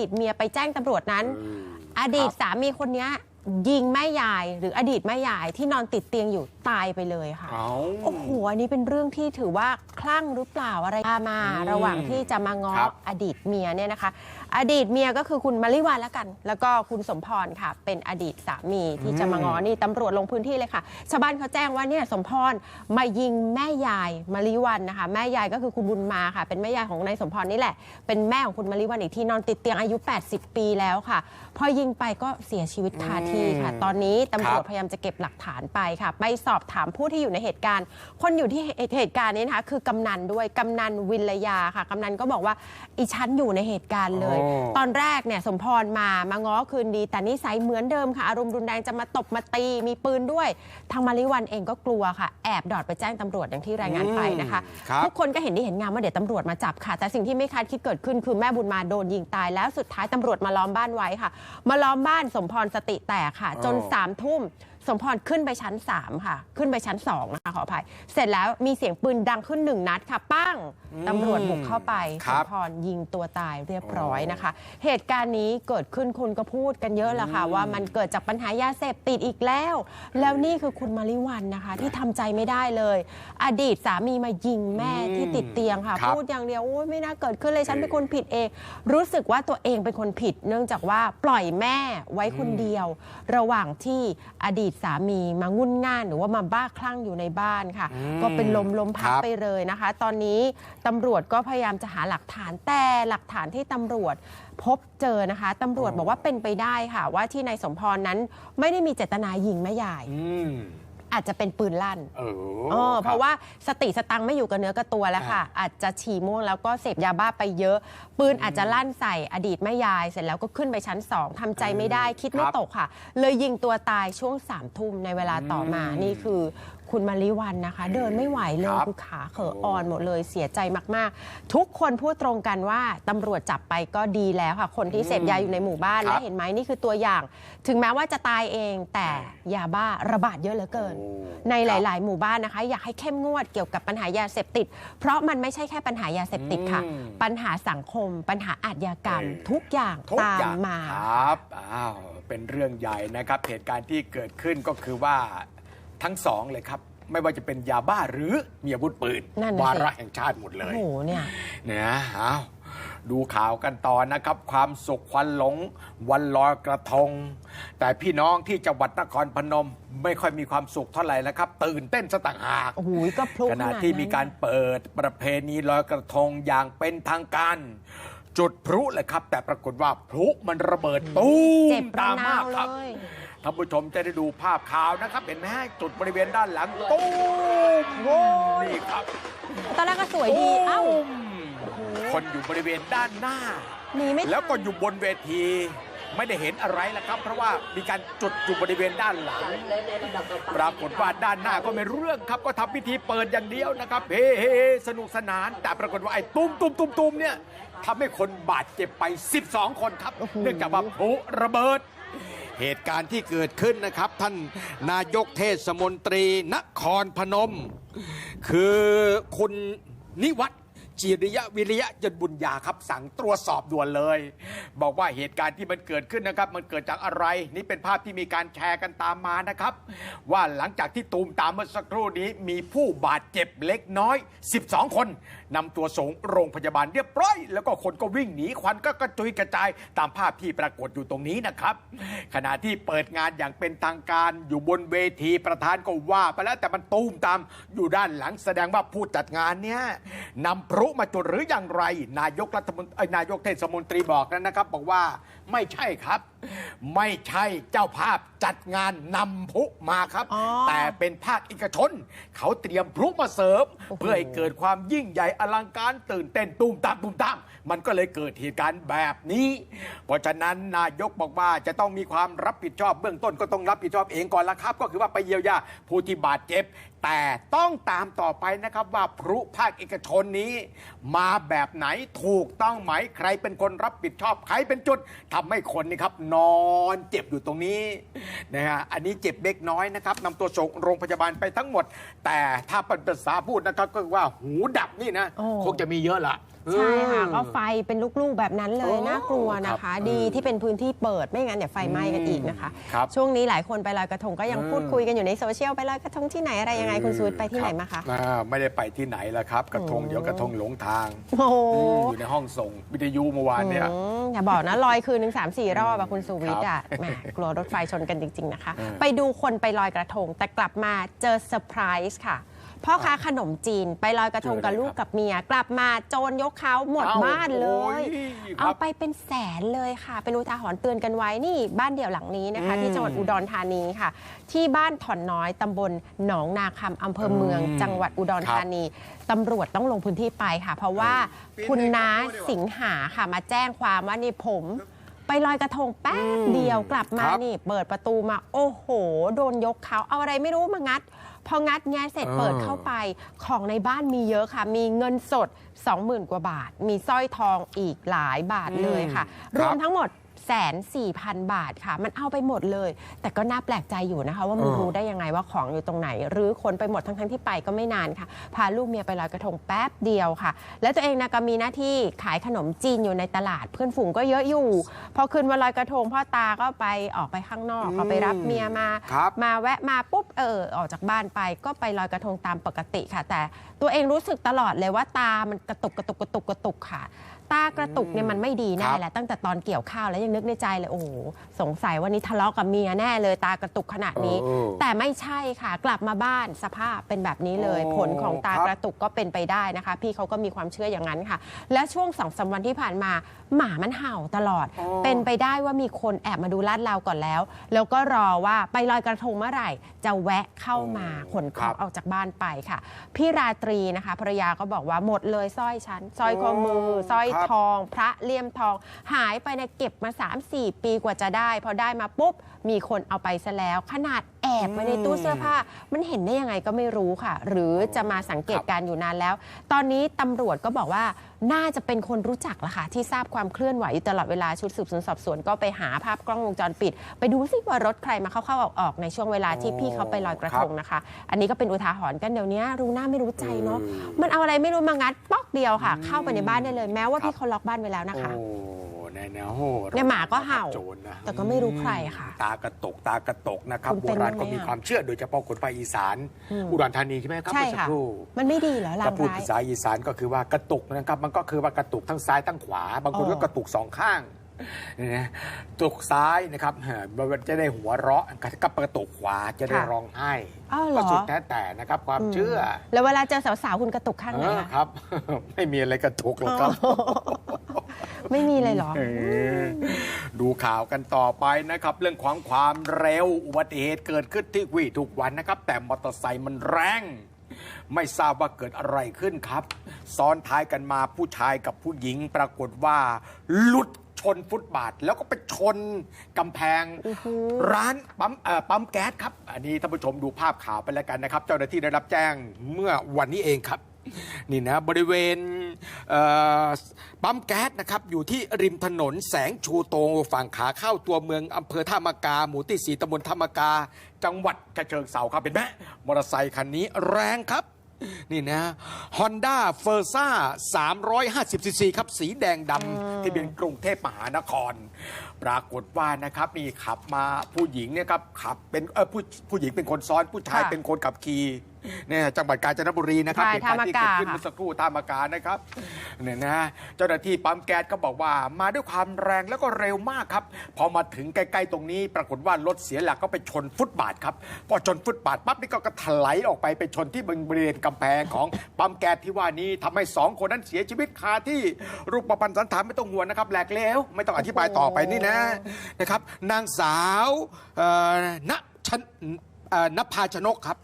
ดีตเมียไปแจ้งตำรวจนั้น อดีตสามีคนเนี้ยยิงแม่ยายหรืออดีตแม่ยายที่นอนติดเตียงอยู่ตายไปเลยค่ะ เอาโอ้โห อันนี้เป็นเรื่องที่ถือว่าคลั่งหรือเปล่าอะไรมาอืมระหว่างที่จะมาง้อครับอดีตเมียเนี่ยนะคะ อดีตเมียก็คือคุณมาริวันแล้วกัน แล้วก็คุณสมพรค่ะ เป็นอดีตสามีที่จะมาง้อนี่ตำรวจลงพื้นที่เลยค่ะชาวบ้านเขาแจ้งว่าเนี่ยสมพรมายิงแม่ยายมาริวันนะคะ แม่ยายก็คือคุณบุญมาค่ะ เป็นแม่ยายของนายสมพรนี่แหละ เป็นแม่ของคุณมาริวันอีกที่นอนติดเตียงอายุ 80 ปีแล้วค่ะ พอยิงไปก็เสียชีวิตคาที่ค่ะ ตอนนี้ตำรวจครับพยายามจะเก็บหลักฐานไปค่ะ ไปสอบถามผู้ที่อยู่ในเหตุการณ์ คนอยู่ที่เหตุการณ์นี้นะคะคือกำนันด้วยกำนันวินลยาค่ะกำนันก็บอกว่าอีฉันอยู่ในเหตุการณ์เลยอ๋อตอนแรกเนี่ยสมพรมามาง้อคืนดี แต่นิสัยเหมือนเดิมค่ะ อารมณ์รุนแรงจะมาตบมาตีมีปืนด้วย ทางมาริวันเองก็กลัวค่ะ แอบดอดไปแจ้งตำรวจอย่างที่รายงานไปนะคะครับทุกคนก็เห็นที่เห็นงานว่าเดี๋ยวตำรวจมาจับค่ะ แต่สิ่งที่ไม่คาดคิดเกิดขึ้นคือแม่บุญมาโดนยิงตายแล้วสุดท้ายตำรวจมาล้อมบ้านไว้ค่ะ มาล้อมบ้านสมพรสติแตกค่ะ จนอ๋อสามทุ่ม สมพรขึ้นไปชั้น 3 ค่ะ ขึ้นไปชั้น2นะคะขออภัย เสร็จแล้วมีเสียงปืนดังขึ้นหนึ่งนัดค่ะ ปั้งตำรวจบุกเข้าไป คสรัมบ พรยิงตัวตายเรียบร้อยนะคะ เหตุการณ์นี้เกิดขึ้นคุณก็พูดกันเยอะแล้วค่ะ ว่ามันเกิดจากปัญหายาเสพติดอีกแล้ว แล้วนี่คือคุณมาริวันนะคะ ที่ทำใจไม่ได้เลย อดีตสามีมายิงแม่ที่ติดเตียงค่ะ ครับพูดอย่างเดียวโอ้ยไม่น่าเกิดขึ้นเลยฉันเป็นคนผิดเอง รู้สึกว่าตัวเองเป็นคนผิด เนื่องจากว่าปล่อยแม่ไว้คนเดียว ระหว่างที่อดีตสามีมางุ่นง่านหรือว่ามาบ้าคลั่งอยู่ในบ้านค่ะ อืมก็เป็นลมลมพับครับ ไปเลยนะคะ ตอนนี้ตำรวจก็พยายามจะหาหลักฐานแต่หลักฐานที่ตำรวจพบเจอนะคะตำรวจบอกว่าเป็นไปได้ค่ะ ว่าที่นายสมพรนั้นไม่ได้มีเจตนายิงแม่ยาย อืม อาจจะเป็นปืนลั่นเออเออเพราะคบว่าสติสตังค์ไม่อยู่กับเนื้อกับตัวแล้วค่ะ อาจจะฉี่ม่วงแล้วก็เสพยาบ้าไปเยอะ ปืนอาจจะลั่นใส่อดีตแม่ยาย เสร็จแล้วก็ขึ้นไปชั้นสองทำใจไม่ได้คิดไม่ครับตกค่ะ เลยยิงตัวตายช่วงสามทุ่มในเวลาต่อมาอืมนี่คือ คุณมาริวันนะคะ เดินไม่ไหวเลยครับคือขาเขออ่อนหมดเลยเสียใจมาก ๆ ทุกคนพูดตรงกันว่าตำรวจจับไปก็ดีแล้วค่ะ คนที่เสพยาอยู่ในหมู่บ้านครับและเห็นไหมนี่คือตัวอย่าง ถึงแม้ว่าจะตายเองแต่ยาบ้าระบาดเยอะเหลือเกินโอ้ในหครับลาย ๆ หมู่บ้านนะคะ อยากให้เข้มงวดเกี่ยวกับปัญหายาเสพติด เพราะมันไม่ใช่แค่ปัญหายาเสพติดค่ะอืมปัญหาสังคม ปัญหาอาชญากรรมเออทุกอย่างทุกตามอย่างมาครับอ้าวเป็นเรื่องใหญ่นะครับเหตุการณ์ที่เกิดขึ้นก็คือว่า ทั้งสองเลยครับ ไม่ว่าจะเป็นยาบ้าหรือมีอาวุธปืนนั่นน่ะสิ วาระแห่งชาติหมดเลโอ้ย โหเนี่ย เนี่ยอ้าวดูข่าวกันต่อนะครับ ความสุขควันหลง วันลอยกระทง แต่พี่น้องที่จังหวัดนครพนม ไม่ค่อยมีความสุขเท่าไหร่แล้วครับ ตื่นเต้นสต่างหาก โอ้โหก็พลุขณะที่มีการเปิดประเพณีลอยกระทงอย่างเป็นทางการ จุดพลุเลยครับ แต่ปรากฏว่าพลุมันระเบิดตู้เจ็มบตาระมนามาวกเลครับ ย ท่านผู้ชมจะได้ดูภาพข่าวนะครับ เห็นไหมฮะจุดบริเวณด้านหลังตู้มนี่ครับตอนแรกก็สวยดี เอ้าตุ้มคนอยู่บริเวณด้านหน้า หนีไม่ทันแล้วก็อยู่บนเวที ไม่ได้เห็นอะไรแล้วครับ เพราะว่ามีการจุดอยู่บริเวณด้านหลัง ปรากฏว่าด้านหน้าก็ไม่รู้เรื่องครับก็ทำพิธีเปิดอย่างเดียวนะครับเฮ้เฮ้สนุกสนาน แต่ปรากฏว่าไอ้ตุ้มตุ้มตุ้มตุ้มเนี่ยทำให้คนบาดเจ็บไป 12 คนครับโอ้โหเนื่องจากว่าพลุระเบิด เหตุการณ์ที่เกิดขึ้นนะครับ ท่านนายกเทศมนตรีนครพนม คือคุณนิวัฒ จิริยะวิริยะยนบุญญาครับสั่งตรวจสอบด่วนเลย บอกว่าเหตุการณ์ที่มันเกิดขึ้นนะครับ มันเกิดจากอะไร นี่เป็นภาพที่มีการแชร์กันตามมานะครับ ว่าหลังจากที่ตูมตามเมื่อสักครู่นี้มีผู้บาดเจ็บเล็กน้อย 12 คนนำตัวส่งโรงพยาบาลเรียบร้อย แล้วก็คนก็วิ่งหนีควันก็กระจุยกระจายตามภาพที่ปรากฏอยู่ตรงนี้นะครับ ขณะที่เปิดงานอย่างเป็นทางการอยู่บนเวทีประธานก็ว่าไปแล้วแต่มันตูมตามอยู่ด้านหลังแสดงว่าผู้จัดงานเนี้ยนำพลุมาจุดหรืออย่างไร นายกรัฐมนตรีเอ้ยนายกเทศมนตรีบอกนั้นนะครับ บอกว่าไม่ใช่ครับ ไม่ใช่เจ้าภาพจัดงานนำพลุมาครับ อ๋อแต่เป็นภาคเอกชน เขาเตรียมพลุมาเสริมโอ้โหเพื่อให้เกิดความยิ่งใหญ่อลังการตื่นเต้นตูมตามตูมตาม มันก็เลยเกิดเหตุการณ์แบบนี้ เพราะฉะนั้นนายกบอกว่าจะต้องมีความรับผิดชอบเบื้องต้นก็ต้องรับผิดชอบเองก่อนละครับ ก็คือว่าไปเยียวยาผู้ที่บาดเจ็บ แต่ต้องตามต่อไปนะครับว่าพลุภาคเอกชนนี้ มาแบบไหนถูกต้องไหมใครเป็นคนรับผิดชอบใครเป็นจุดทำให้คนนี่ครับนอนเจ็บอยู่ตรงนี้นะฮะอันนี้เจ็บเล็กน้อยนะครับนำตัวส่งโรงพยาบาลไปทั้งหมด แต่ถ้าเป็นภาษาพูดนะครับก็คือว่าหูดับนี่นะโอ้คงจะมีเยอะละ ใช่ค่ะเออก็ไฟเป็นลูกๆแบบนั้นเลยโอ้น่ากลัวนะครัคะบดีเออที่เป็นพื้นที่เปิดไม่งั้นเดี๋ยวไฟไหม้กันอีกนะคะ ครับช่วงนี้หลายคนไปลอยกระทงก็ยังเออพูดคุยกันอยู่ในโซเชียลไปลอยกระทงที่ไหนอะไรยังไงคุณซูดไปที่ไหนมาคะ อ่าไม่ได้ไปที่ไหนแล้วครับ กระทงโอ้เดี๋ยวกระทงหลงทางโอ้โหอืมอยู่ในห้องส่งวิทยุเมื่อวานเนี่ย อืมอย่าบอกนะลอยคืนหนึ่งสามสี่รอบอะคุณสุวิทย์ครัอะบแหมกลัวรถไฟชนกันจริง ๆ นะคะเออไปดูคนไปลอยกระทง แต่กลับมาเจอเซอร์ไพรส์ค่ะ พ่อค้าขนมจีนไปลอยกระทงกับเจออะไรลูกกับเมีย กลับมาโจรยกเขาหมดเอ้าบ้านเลโอ้ยยครับเอาไปเป็นแสนเลยค่ะ เป็นอุทาหรณ์เตือนกันไว้นี่บ้านเดี่ยวหลังนี้นะคะอืมที่จังหวัดอุดรธานีค่ะ ที่บ้านถ่อนน้อยตำบลหนองนาคำอำเภอเมืองอืมจังหวัดอุดรครับธานีตำรวจต้องลงพื้นที่ไปค่ะ เพราะว่าคุณน้าสิงหาค่ะมาแจ้งความว่านี่ผม ไปลอยกระทงแป๊บเดียวกลับมาครับนี่ เปิดประตูมา โอ้โห โดนยกเขาเอาอะไรไม่รู้มางัด พองัดแงะเสร็จเออเปิดเข้าไปของในบ้านมีเยอะค่ะ มีเงินสด 20,000 กว่าบาท มีสร้อยทองอีกหลายบาทเลยค่ะอืมรวมครับทั้งหมด แสนสี่พันบาทค่ะ มันเอาไปหมดเลย แต่ก็น่าแปลกใจอยู่นะคะ ว่ามันเออรู้ได้ยังไงว่าของอยู่ตรงไหนหรือคนไปหมดทั้งๆที่ไปก็ไม่นานค่ะ พาลูกเมียไปลอยกระทงแป๊บเดียวค่ะ แล้วตัวเองนะก็มีหน้าที่ขายขนมจีนอยู่ในตลาด เพื่อนฝูงก็เยอะอยู่ พอคืนวันลอยกระทงพ่อตาก็ไปออกไปข้างนอกอืมก็ไปรับเมียมา ครับมาแวะมาปุ๊บเออออกจากบ้านไปก็ไปลอยกระทงตามปกติค่ะ แต่ตัวเองรู้สึกตลอดเลยว่าตามันกระตุกกระตุกกระตุกกระตุกค่ะ ตากระตุกเนี่ยมันไม่ดีแน่ครับแหละตั้งแต่ตอนเกี่ยวข้าวแล้วยังนึกในใจเลยโอ้โหสงสัยวันนี้ทะเลาะกับเมียแน่เลยตากระตุกขนาดนี้เออแต่ไม่ใช่ค่ะกลับมาบ้านสภาพเป็นแบบนี้เลยโอ้ผลของตาครับกระตุกก็เป็นไปได้นะคะ พี่เขาก็มีความเชื่ออย่างนั้นค่ะ และช่วงสองสามวันที่ผ่านมาหมามันเห่าตลอดอ๋อเป็นไปได้ว่ามีคนแอบมาดูลาดเราก่อนแล้ว แล้วก็รอว่าไปลอยกระทงเมื่อไหร่ จะแวะเข้ามาขนของออกจากบ้านไปค่ะพี่ราตรีนะคะภรรยาก็บอกว่าหมดเลยสร้อยฉันสร้อยข้อมือสร้อยครับทอง พระเลี่ยมทอง หายไปในยเก็บมา 3-4 ปีกว่าจะได้ พอได้มาปุ๊บ มีคนเอาไปซะแล้ว ขนาดแอบไว้ในตู้เสื้อผ้า มันเห็นได้ยังไงก็ไม่รู้ค่ะ หรือจะมาสังเกตการณ์อยู่นานแล้ว ตอนนี้ตำรวจก็บอกว่า น่าจะเป็นคนรู้จักละค่ะที่ทราบความเคลื่อนไหวอยู่ตลอดเวลาชุดสืบสวนสอบสวนก็ไปหาภาพกล้องวงจรปิด ไปดูซิว่ารถใครมาเข้าๆออกๆในช่วงเวลาที่พี่เขาไปลอยกระทงนะคะ อันนี้ก็เป็นอุทาหรณ์กันเดี๋ยวนี้รู้หน้าไม่รู้ใจเนาะเออมันเอาอะไรไม่รู้มางัดป๊อกเดียวค่ะอืมเข้าไปในบ้านได้เลยแม้ว่าครับพี่เขาล็อกบ้านไว้แล้วนะคะโอ้ แน่ๆโอ้โหเนี่ยหมาก็เห่า โจรนะแต่ก็ไม่รู้ใครค่ะ ตากระตกตากระตกนะครับคุณโบเป็นราณบ้างไหมก็มีอะความเชื่อโดยเฉพาะคนภาคอีสาน อืม อุดรธานีใช่ไหมครับใช่เมื่อสักค่ะ ครู่ มันไม่ดีเหรอลาถ้างพูดร้าย ภาษาอีสานก็คือว่ากระตุกนะครับ มันก็คือว่ากระตุกทั้งซ้ายทั้งขวา บางคนอ๋อ ก็กระตุกสองข้าง นี่นะตุกซ้ายนะครับเอ่อมันจะได้หัวเราะกับกระตุกขวาจะได้ร้องไห้อ้าวเหรก็อสุดแท้แต่นะครับความเชื่อ แล้วเวลาเจอสาวๆคุณกระตุกข้างไหนเอออะครับ ไม่มีอะไรกระตุกหรอกครับไม่มีเลยเหรอเออดูข่าวกันต่อไปนะครับ เรื่องของความเร็วอุบัติเหตุเกิดขึ้นที่วีทุกวันนะครับ แต่มอเตอร์ไซค์มันแรง ไม่ทราบว่าเกิดอะไรขึ้นครับ ซ้อนท้ายกันมาผู้ชายกับผู้หญิงปรากฏว่า หลุด ชนฟุตบาท แล้วก็ไปชนกำแพง ร้านปั๊มเอ่อปั๊มแก๊สครับ อันนี้ท่านผู้ชมดูภาพข่าวไปแล้วกันนะครับ เจ้าหน้าที่ได้รับแจ้งเมื่อวันนี้เองครับนี่นะบริเวณเอ่อปั๊มแก๊สนะครับอยู่ที่ริมถนนแสงชูโตฝั่งขาเข้าตัวเมืองอำเภอท่ามากา หมู่ที่สีตำบลท่ามากา จังหวัดฉะเชิงเซาครับเป็นไหมมอเตอร์ไซคันนี้แรงครับ นี่นะ Honda f e r z a 350ซีซีครับ สีแดงดำที่เป็นกรุงเทพมหานคร ปรากฏว่านะครับนี่ขับมาผู้หญิงเนี่ยครับขับเป็นเออผู้ผู้หญิงเป็นคนซ้อนผู้ชายค่ะเป็นคนขับขี่ เนี่ยจังหวัดกาญจนบุรีนะครับใช่เหตุการณ์ที่เกิดขึ้นท่ามากาเมื่อสักครู่ท่ามากานะครับเนี่ยนะเจ้าหน้าที่ปั๊มแก๊สก็บอกว่ามาด้วยความแรงแล้วก็เร็วมากครับ พอมาถึงใกล้ๆตรงนี้ ปรากฏว่ารถเสียหลักก็ไปชนฟุตบาทครับพอชนฟุตบาทปั๊บนี่ก็กระถลายออกไปไปชนที่บริเวณกำแพงของปั๊มแก๊สที่ว่านี้ทำให้สองคนนั้นเสียชีวิตคาที่รูปประพันธ์สันฐานไม่ต้องห่วงนะครับแหลกแล้ว ไม่ต้องอธิบายต่อไปนี่นะนะครับ นางสาวเอ่อณชันเอ่อนภาชนกครับ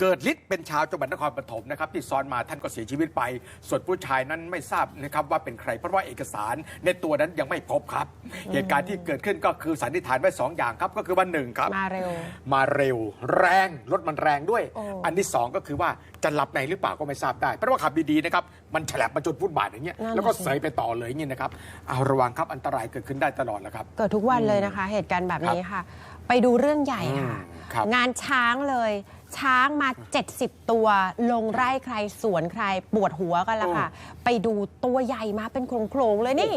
เกิดฤทธิ์เป็นชาวจังหวัดนครปฐมนะครับที่ซ้อนมาท่านก็เสียชีวิตไป ส่วนผู้ชายนั้นไม่ทราบนะครับว่าเป็นใครเพราะว่าเอกสารในตัวนั้นยังไม่พบครับ เหตุการณ์ที่เกิดขึ้นก็คือสันนิษฐานไว้สองอย่างครับ ก็คือวันหนึ่งครับ มาเร็ว มาเร็ว แรงรถมันแรงด้วย โอ้ อันที่สองก็คือว่าจะหลับในหรือเปล่าก็ไม่ทราบได้เพราะว่าขับดีๆนะครับมันฉลับมาจนฟุตบาทอย่างเงี้ยนั่นน่ะแล้วก็สิ เสยไปต่อเลยอย่างเงี้ยนะครับเอาระวังครับอันตรายเกิดขึ้นได้ตลอดแหล้วครับ เกิดทุกวันเลยนะคะ เหตุการณ์แบบนี้ค่ะ ไปดูเรื่องใหญ่ค่ะ อืมครับงานช้างเลย ช้างมา 70 ตัว ลงไร่ใครสวนใครปวดหัวกันละค่ะ ไปดูตัวใหญ่มาเป็นโครงๆเลยนี่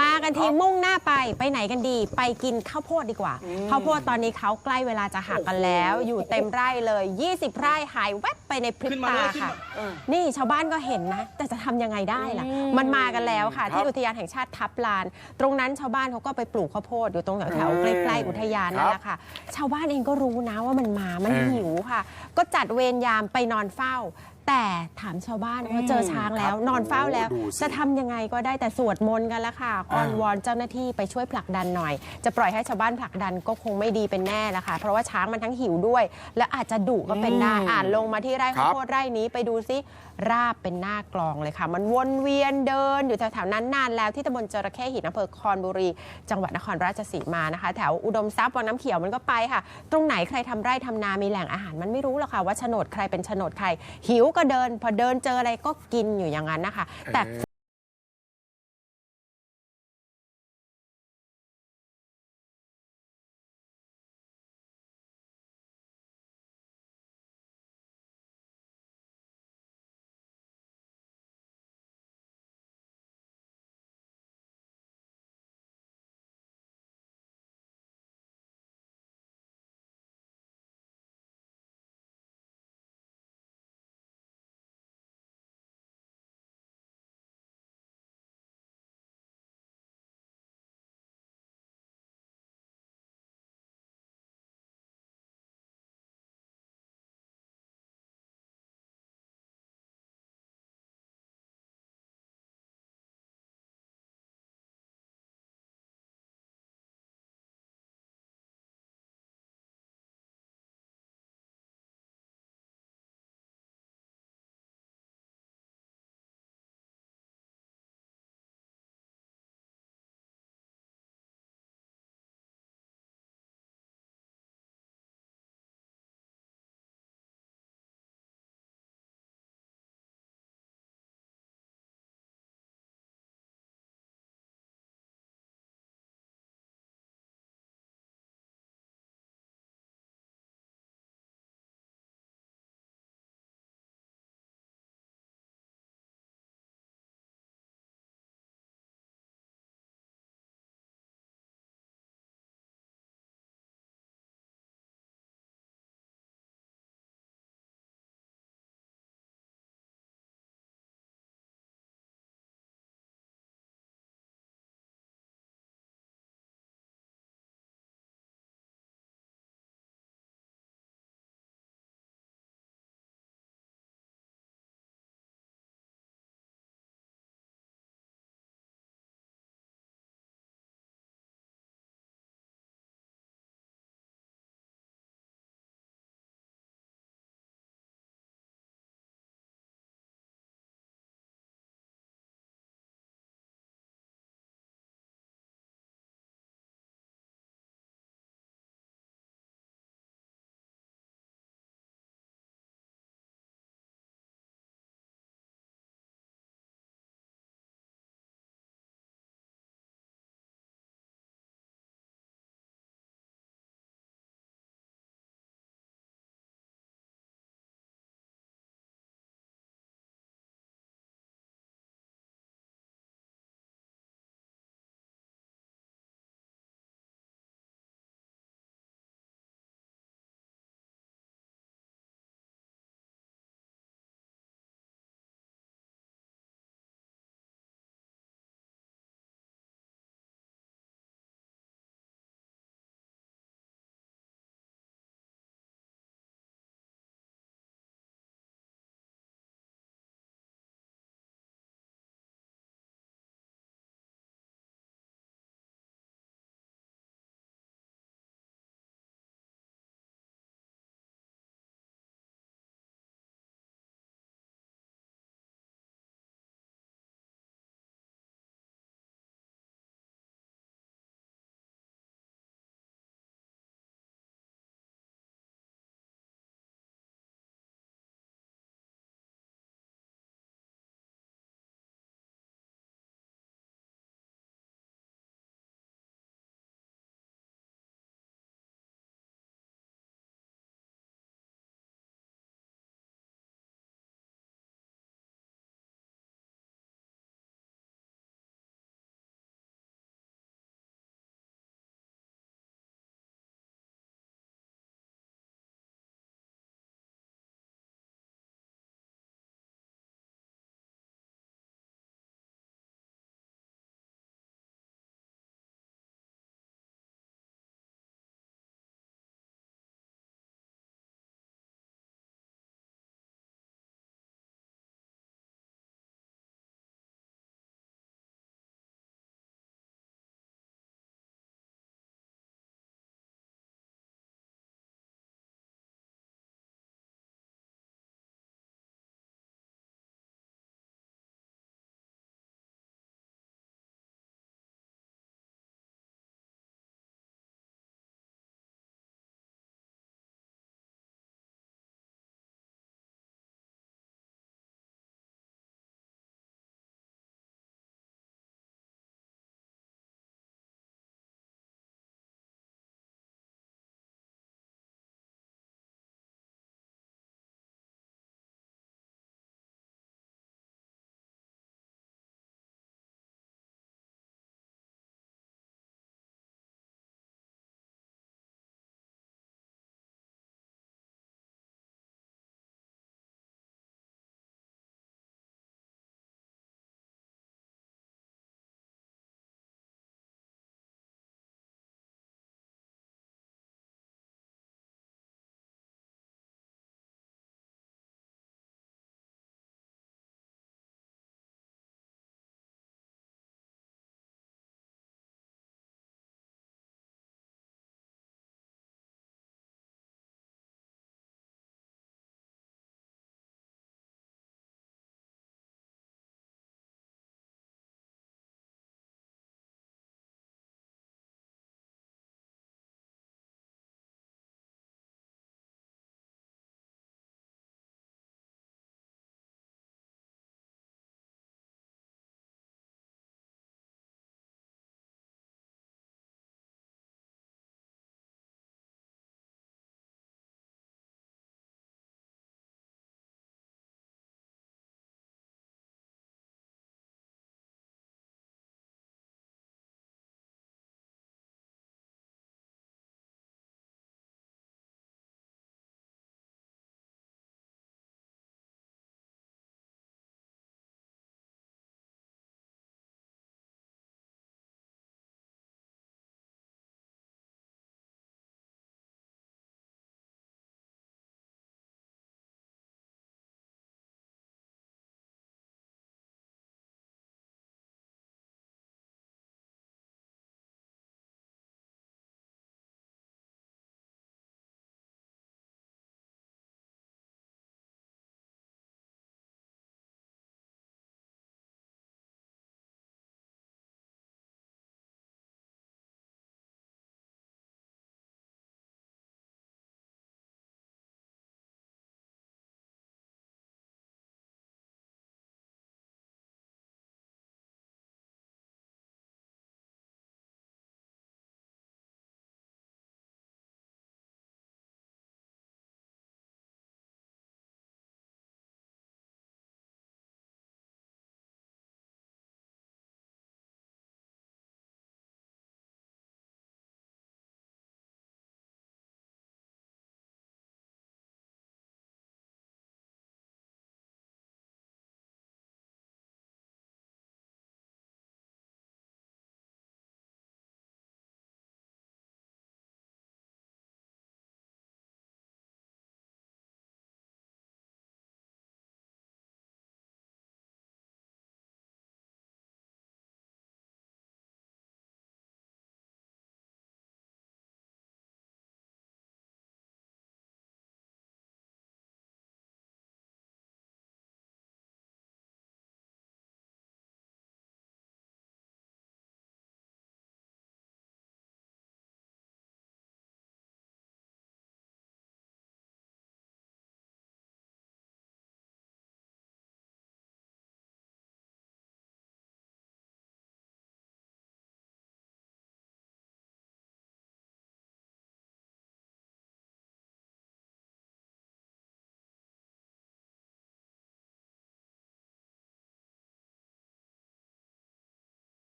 มากันทีมุ่งหน้าไปไปไหนกันดี ไปกินข้าวโพดดีกว่าข้าวโพดตอนนี้เขาใกล้เวลาจะหักกันแล้ว อยู่เต็มไร่เลย 20 ไร่หายแวบไปในพริบขึ้นมาตาเลยขึ้นค่ะมาเออนี่ชาวบ้านก็เห็นนะ แต่จะทำยังไงได้ล่ะ มันมากันแล้วค่ะครับที่อุทยานแห่งชาติทับลาน ตรงนั้นชาวบ้านเขาก็ไปปลูกข้าวโพดอยู่ตรงแถวๆใกล้ๆอุทยานนั่นแหละค่ะ ชาวบ้านเองก็รู้นะว่ามันมามันเออหิวค่ะ ก็จัดเวรยามไปนอนเฝ้า แต่ถามชาวบ้านว่าเจอช้างแล้วครับนอนเฝ้าแล้วโอ้ดูสิจะทำยังไงก็ได้แต่สวดมนต์กันละค่ะอ้อนวอนเจ้าหน้าที่ไปช่วยผลักดันหน่อย จะปล่อยให้ชาวบ้านผลักดันก็คงไม่ดีเป็นแน่ละค่ะ เพราะว่าช้างมันทั้งหิวด้วย และอาจจะดุก็เป็นได้อ่านลงมาที่ไร่ข้าวโพดไร่นี้ไปดูซิราบเป็นหน้ากลองเลยค่ะ มันวนเวียนเดินอยู่แถวๆนั้นนานแล้วที่ตำบลจระเข้หินอำเภอคอนบุรี จังหวัดนครราชสีมานะคะ แถวอุดมทรัพย์วังน้ำเขียวมันก็ไปค่ะ ตรงไหนใครทำไร่ทำนามีแหล่งอาหารมันไม่รู้หรอกค่ะว่าโฉนดใครเป็นโฉนดใครหิวก็เดินพอเดินเจออะไรก็กินอยู่อย่างนั้นนะคะแต่